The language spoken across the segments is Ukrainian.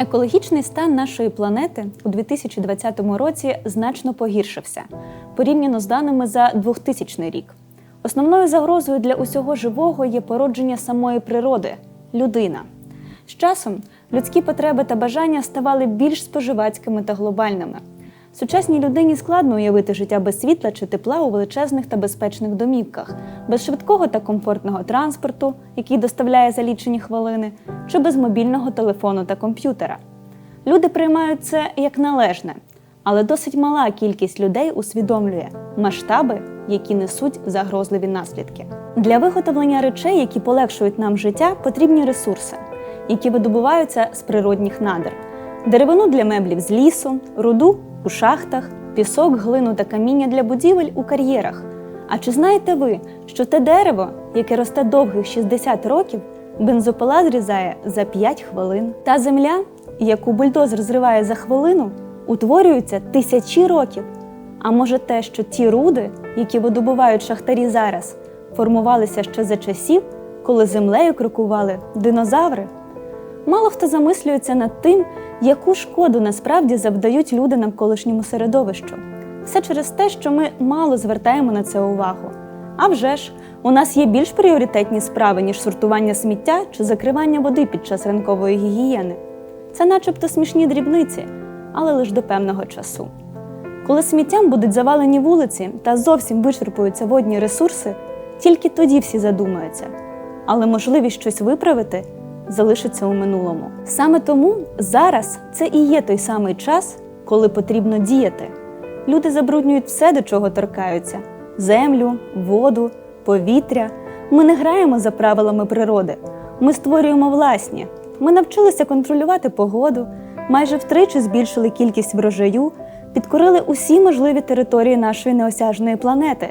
Екологічний стан нашої планети у 2020 році значно погіршився порівняно з даними за 2000 рік. Основною загрозою для усього живого є породження самої природи людина. З часом людські потреби та бажання ставали більш споживацькими та глобальними. Сучасній людині складно уявити життя без світла чи тепла у величезних та безпечних домівках, без швидкого та комфортного транспорту, який доставляє за лічені хвилини, чи без мобільного телефону та комп'ютера. Люди приймають це як належне, але досить мала кількість людей усвідомлює масштаби, які несуть загрозливі наслідки. Для виготовлення речей, які полегшують нам життя, потрібні ресурси, які видобуваються з природних надр. Деревину для меблів з лісу, руду у шахтах, пісок, глину та каміння для будівель у кар'єрах. А чи знаєте ви, що те дерево, яке росте довгих 60 років, бензопила зрізає за 5 хвилин? Та земля, яку бульдозер зриває за хвилину, утворюється тисячі років. А може те, що ті руди, які видобувають шахтарі зараз, формувалися ще за часів, коли землею крокували динозаври? Мало хто замислюється над тим, яку шкоду насправді завдають люди навколишньому середовищу. Все через те, що ми мало звертаємо на це увагу. А вже ж, у нас є більш пріоритетні справи, ніж сортування сміття чи закривання води під час ранкової гігієни. Це начебто смішні дрібниці, але лише до певного часу. Коли сміттям будуть завалені вулиці та зовсім вичерпуються водні ресурси, тільки тоді всі задумаються. Але можливість щось виправити залишиться у минулому. Саме тому зараз це і є той самий час, коли потрібно діяти. Люди забруднюють все, до чого торкаються: землю, воду, повітря. Ми не граємо за правилами природи, ми створюємо власні. Ми навчилися контролювати погоду, майже втричі збільшили кількість врожаю, підкорили усі можливі території нашої неосяжної планети.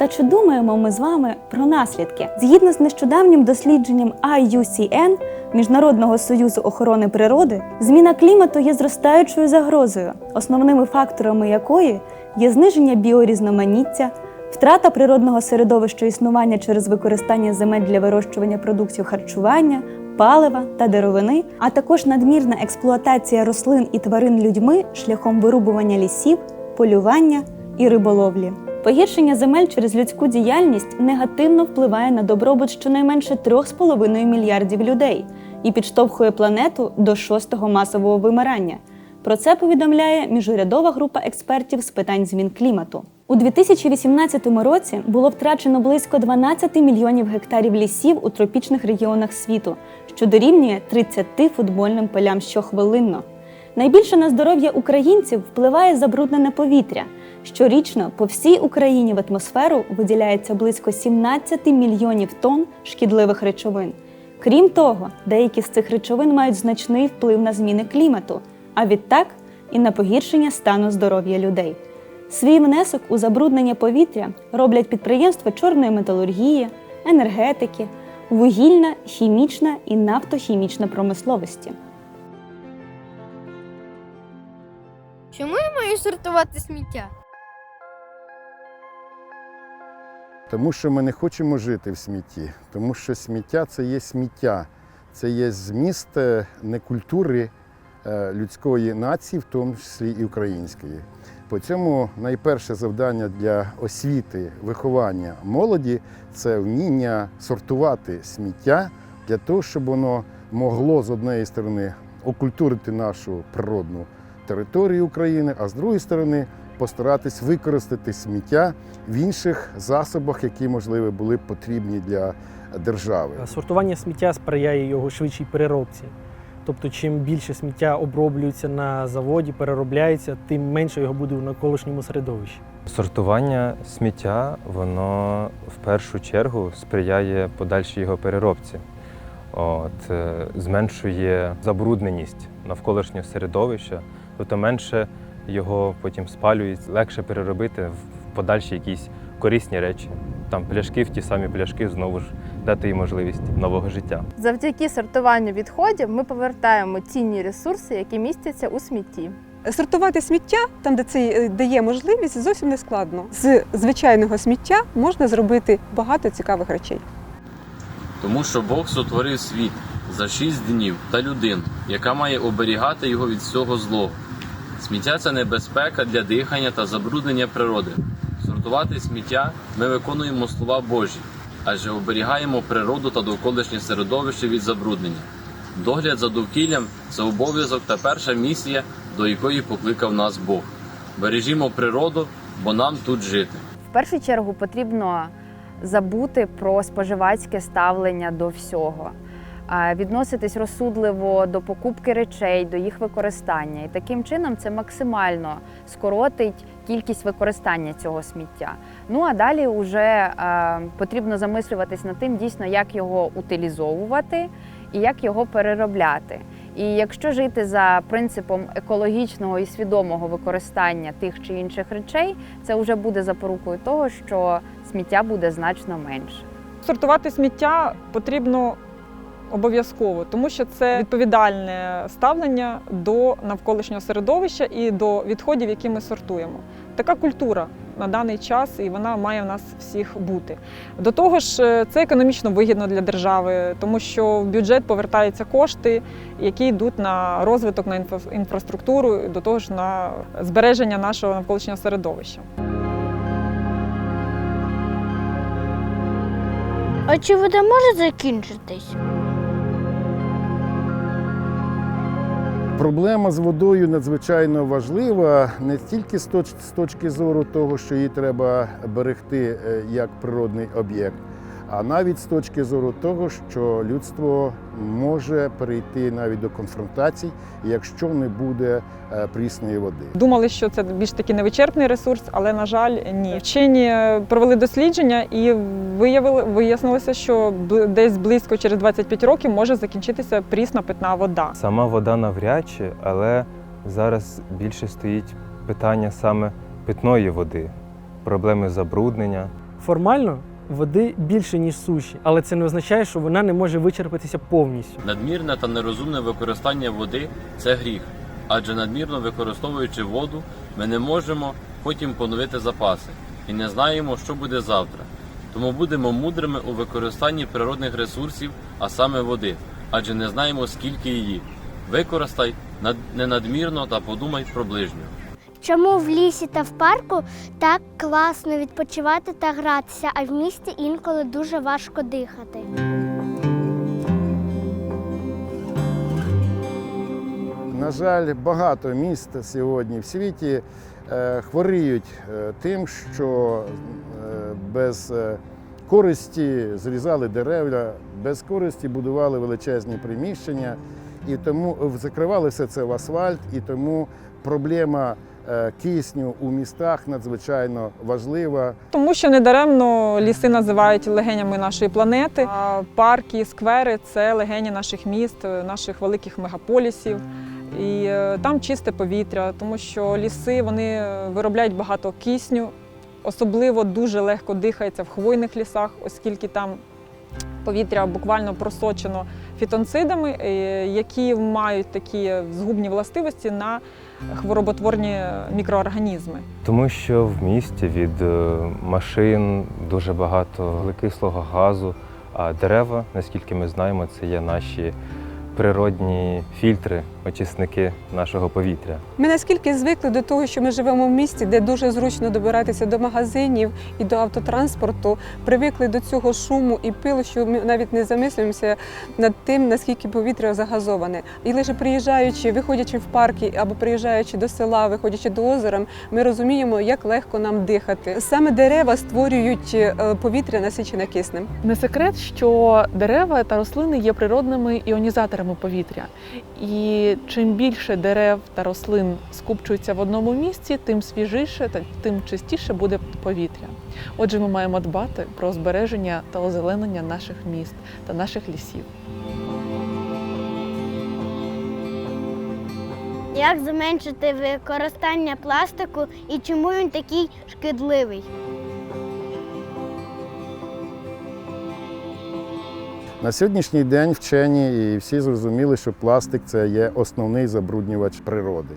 Та чи думаємо ми з вами про наслідки? Згідно з нещодавнім дослідженням IUCN Міжнародного союзу охорони природи, зміна клімату є зростаючою загрозою, основними факторами якої є зниження біорізноманіття, втрата природного середовища існування через використання земель для вирощування продуктів харчування, палива та деревини, а також надмірна експлуатація рослин і тварин людьми шляхом вирубування лісів, полювання і риболовлі. Погіршення земель через людську діяльність негативно впливає на добробут щонайменше 3,5 мільярдів людей і підштовхує планету до шостого масового вимирання. Про це повідомляє міжурядова група експертів з питань змін клімату. У 2018 році було втрачено близько 12 мільйонів гектарів лісів у тропічних регіонах світу, що дорівнює 30 футбольним полям щохвилинно. Найбільше на здоров'я українців впливає забруднене повітря. Щорічно по всій Україні в атмосферу виділяється близько 17 мільйонів тонн шкідливих речовин. Крім того, деякі з цих речовин мають значний вплив на зміни клімату, а відтак і на погіршення стану здоров'я людей. Свій внесок у забруднення повітря роблять підприємства чорної металургії, енергетики, вугільна, хімічна і нафтохімічна промисловості. Чому я маю сортувати сміття? Тому що ми не хочемо жити в смітті, тому що сміття це є сміття, це є зміст е, не культури е, людської нації, в тому числі і української. По цьому найперше завдання для освіти, виховання молоді це вміння сортувати сміття для того, щоб воно могло з однієї сторони окультурити нашу природну територію України, а з другої сторони постаратись використати сміття в інших засобах, які, можливо, були б потрібні для держави. Сортування сміття сприяє його швидшій переробці. Тобто, чим більше сміття оброблюється на заводі, переробляється, тим менше його буде в навколишньому середовищі. Сортування сміття воно в першу чергу сприяє подальшій його переробці. От, е, зменшує забрудненість навколишнього середовища, тобто менше його потім спалюють, легше переробити в подальші якісь корисні речі. Там пляшки в ті самі пляшки знову ж дати їм можливість нового життя. Завдяки сортуванню відходів ми повертаємо цінні ресурси, які містяться у смітті. Сортувати сміття там, де це е, дає можливість, зовсім не складно. З звичайного сміття можна зробити багато цікавих речей. Тому що Бог сотворив світ за шість днів та людину, яка має оберігати його від всього злого. Сміття це небезпека для дихання та забруднення природи. Сортувати сміття ми виконуємо слова Божі, адже оберігаємо природу та довколишнє середовище від забруднення. Догляд за довкіллям це обов'язок та перша місія, до якої покликав нас Бог. Бережімо природу, бо нам тут жити. В першу чергу потрібно забути про споживацьке ставлення до всього, відноситись розсудливо до покупки речей, до їх використання. І таким чином це максимально скоротить кількість використання цього сміття. Ну а далі вже потрібно замислюватись над тим, дійсно, як його утилізовувати і як його переробляти. І якщо жити за принципом екологічного і свідомого використання тих чи інших речей, це вже буде запорукою того, що сміття буде значно менше. Сортувати сміття потрібно обов'язково, тому що це відповідальне ставлення до навколишнього середовища і до відходів, які ми сортуємо. Така культура на даний час, і вона має в нас всіх бути. До того ж, е, це економічно вигідно для держави, тому що в бюджет повертаються кошти, які йдуть на розвиток, на інфраструктуру, до того ж на збереження нашого навколишнього середовища. А чи вода може закінчитись? Проблема з водою надзвичайно важлива не тільки з точки зору того, що її треба берегти е, як природний об'єкт, а навіть з точки зору того, що людство може перейти навіть до конфронтацій, якщо не буде е, прісної води. Думали, що це більш таки невичерпний ресурс, але на жаль, ні. Вчені е, провели дослідження і виявили вияснилося, що десь близько через 25 років може закінчитися прісна питна вода. Сама вода навряд чи, але зараз більше стоїть питання саме питної води, проблеми забруднення. Формально води більше, ніж суші, але це не означає, що вона не може вичерпатися повністю. Надмірне та нерозумне використання води це гріх, адже надмірно використовуючи воду, ми не можемо потім поновити запаси і не знаємо, що буде завтра. Тому будемо мудрими у використанні природних ресурсів, а саме води, адже не знаємо, скільки її. Використай над- ненадмірно та подумай про ближнього. Чому в лісі та в парку так класно відпочивати та гратися, а в місті інколи дуже важко дихати? На жаль, багато міст сьогодні в світі е, хворіють е, тим, що е, без користі зрізали дерева, без користі будували величезні приміщення, і тому закривали все це в асфальт, і тому проблема кисню у містах надзвичайно важлива. Тому що недаремно ліси називають легенями нашої планети, а парки, сквери це легені наших міст, наших великих мегаполісів. І е, там чисте повітря, тому що ліси вони е, виробляють багато кисню, особливо дуже легко дихається в хвойних лісах, оскільки там повітря буквально просочено фітонцидами, е, які мають такі згубні властивості на хвороботворні мікроорганізми. Тому що в місті від е, машин дуже багато вуглекислого газу, а дерева, наскільки ми знаємо, це є наші природні фільтри, очисники нашого повітря. Ми наскільки звикли до того, що ми живемо в місті, де дуже зручно добиратися до магазинів і до автотранспорту, привикли до цього шуму і пилу, що ми навіть не замислюємося над тим, наскільки повітря загазоване. І лише приїжджаючи, виходячи в парки або приїжджаючи до села, виходячи до озера, ми розуміємо, як легко нам дихати. Саме дерева створюють е, повітря насичене киснем. Не секрет, що дерева та рослини є природними іонізаторами повітря. І чим більше дерев та рослин скупчуються в одному місці, тим свіжіше та тим чистіше буде повітря. Отже, ми маємо дбати про збереження та озеленення наших міст та наших лісів. Як зменшити використання пластику і чому він такий шкідливий? На сьогоднішній день вчені і всі зрозуміли, що пластик це є основний забруднювач природи.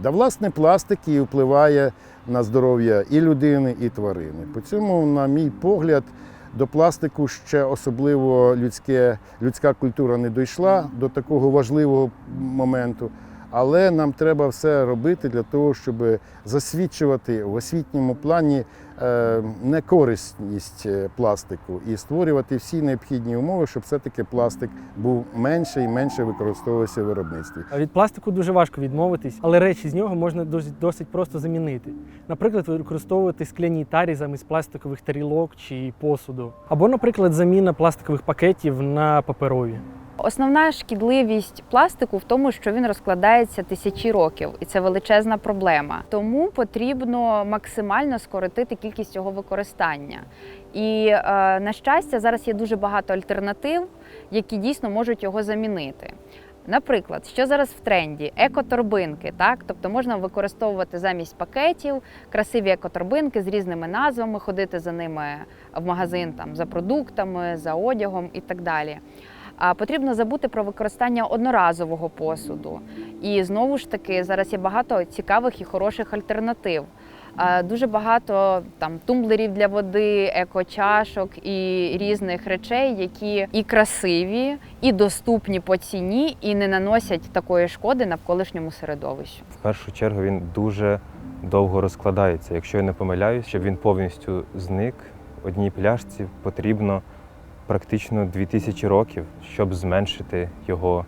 Да, власне, пластик і впливає на здоров'я і людини, і тварини. По цьому, на мій погляд, До пластику ще особливо людське, людська культура не дійшла до такого важливого моменту. Але нам треба все робити для того, щоб засвідчувати в освітньому плані е, некорисність е, пластику і створювати всі необхідні умови, щоб все-таки пластик був менше і менше використовувався в виробництві. Від пластику дуже важко відмовитись, але речі з нього можна досить просто замінити. Наприклад, використовувати скляні тарі замість пластикових тарілок чи посуду. Або, наприклад, заміна пластикових пакетів на паперові. Основна шкідливість пластику в тому, що він розкладається тисячі років, і це величезна проблема. Тому потрібно максимально скоротити кількість його використання. І е, на щастя, зараз є дуже багато альтернатив, які дійсно можуть його замінити. Наприклад, що зараз в тренді? Екоторбинки, так тобто можна використовувати замість пакетів красиві екоторбинки з різними назвами, ходити за ними в магазин там за продуктами, за одягом і так далі. Потрібно забути про використання одноразового посуду. І знову ж таки, зараз є багато цікавих і хороших альтернатив. Дуже багато там тумблерів для води, екочашок і різних речей, які і красиві, і доступні по ціні, і не наносять такої шкоди навколишньому середовищу. В першу чергу він дуже довго розкладається. Якщо я не помиляюсь, щоб він повністю зник, одній пляшці потрібно практично 2000 років, щоб зменшити його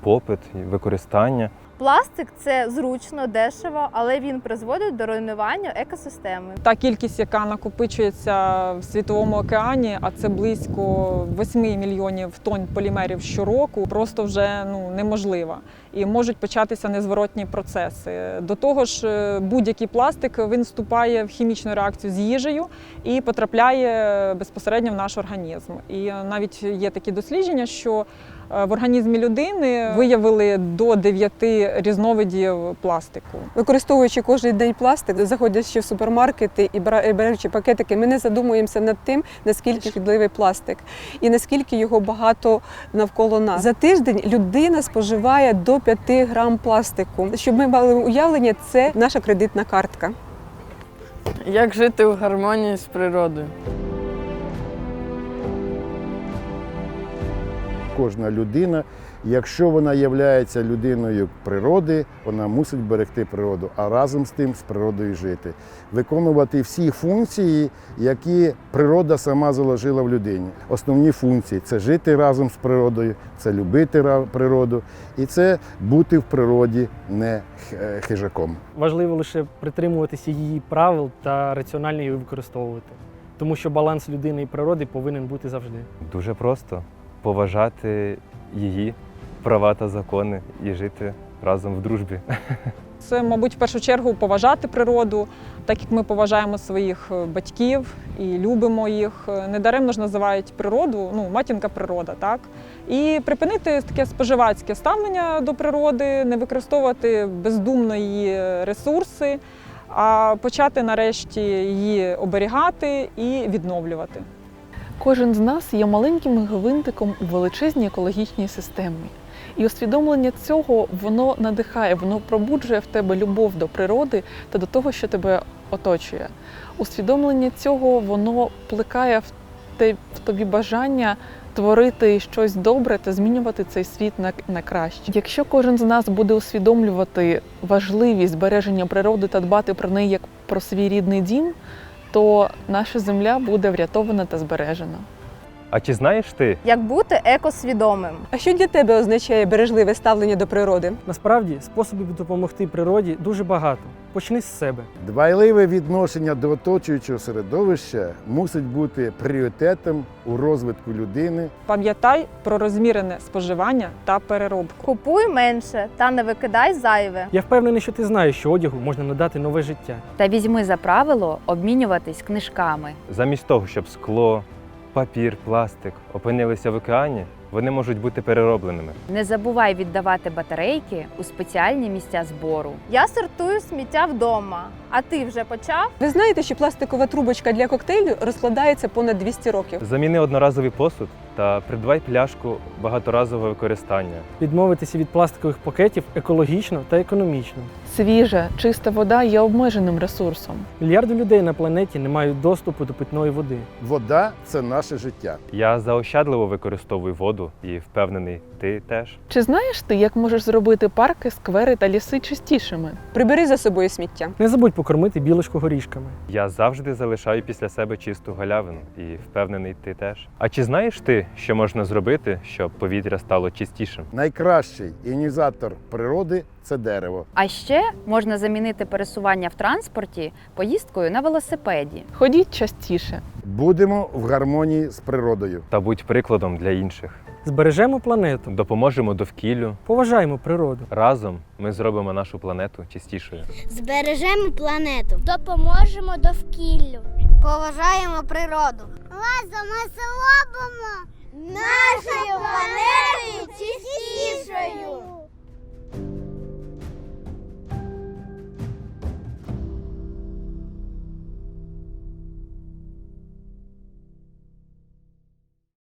попит використання. Пластик це зручно, дешево, але він призводить до руйнування екосистеми. Та кількість, яка накопичується в світовому океані, а це близько 8 мільйонів тонн полімерів щороку, просто вже ну неможлива. І можуть початися незворотні процеси. До того ж, е, будь-який пластик він вступає в хімічну реакцію з їжею і потрапляє безпосередньо в наш організм. І е, навіть є такі дослідження, що в організмі людини виявили до 9 різновидів пластику. Використовуючи кожен день пластик, заходячи в супермаркети і беручи пакетики, ми не задумуємося над тим, наскільки шкідливий пластик і наскільки його багато навколо нас. За тиждень людина споживає до 5 грам пластику. Щоб ми мали уявлення, це наша кредитна картка. Як жити в гармонії з природою? Кожна людина, якщо вона є людиною природи, вона мусить берегти природу, а разом з тим з природою жити, виконувати всі функції, які природа сама заложила в людині. Основні функції це жити разом з природою, це любити природу і це бути в природі не е, хижаком. Важливо лише притримуватися її правил та раціонально її використовувати. Тому що баланс людини і природи повинен бути завжди. Дуже просто поважати її права та закони і жити разом в дружбі. Це, мабуть, в першу чергу поважати природу, так як ми поважаємо своїх е, батьків і любимо їх. Е, Недаремно ж називають природу, ну, матінка природа, так? І припинити таке споживацьке ставлення до природи, не використовувати бездумно її ресурси, а почати нарешті її оберігати і відновлювати. Кожен з нас є маленьким гвинтиком у величезній екологічній системі. І усвідомлення цього воно надихає, воно пробуджує в тебе любов до природи та до того, що тебе оточує. Усвідомлення цього воно плекає в те- в тобі бажання творити щось добре та змінювати цей світ на, на краще. Якщо кожен з нас буде усвідомлювати важливість збереження природи та дбати про неї як про свій рідний дім, то наша земля буде врятована та збережена. А чи знаєш ти, Як бути екосвідомим? А що для тебе означає бережливе ставлення до природи? Насправді способів допомогти природі дуже багато. Почни з себе. Дбайливе відношення до оточуючого середовища мусить бути пріоритетом у розвитку людини Пам'ятай про розмірене споживання та переробку. Купуй менше та не викидай зайве. Я впевнений, що ти знаєш, що одягу можна надати нове життя. Та візьми за правило обмінюватись книжками. замість того, щоб скло, папір, пластик опинилися в океані, вони можуть бути переробленими. Не забувай віддавати батарейки у спеціальні місця збору. Я сортую сміття вдома. А ти вже почав? Ви знаєте, що пластикова трубочка для коктейлю розкладається понад 200 років. Заміни одноразовий посуд та придбай пляшку багаторазового використання. Відмовитися від пластикових пакетів екологічно та економічно. Свіжа, чиста вода є обмеженим ресурсом. Мільярди людей на планеті не мають доступу до питної води. Вода це наше життя. Я заощадливо використовую воду і впевнений, ти теж. Чи знаєш ти, як можеш зробити парки, сквери та ліси чистішими? Прибери за собою сміття. Не забудь покормити білочку горішками. Я завжди залишаю після себе чисту галявину і впевнений, ти теж. А чи знаєш ти, що можна зробити, щоб повітря стало чистішим? Найкращий іонізатор природи це дерево. А ще можна замінити пересування в транспорті поїздкою на велосипеді. Ходіть частіше. Будемо в гармонії з природою. Та будь прикладом для інших. Збережемо планету, допоможемо довкіллю, поважаємо природу. Разом ми зробимо нашу планету чистішою. Збережемо планету, допоможемо довкіллю, поважаємо природу. Разом ми зробимо нашою планетою чистішою.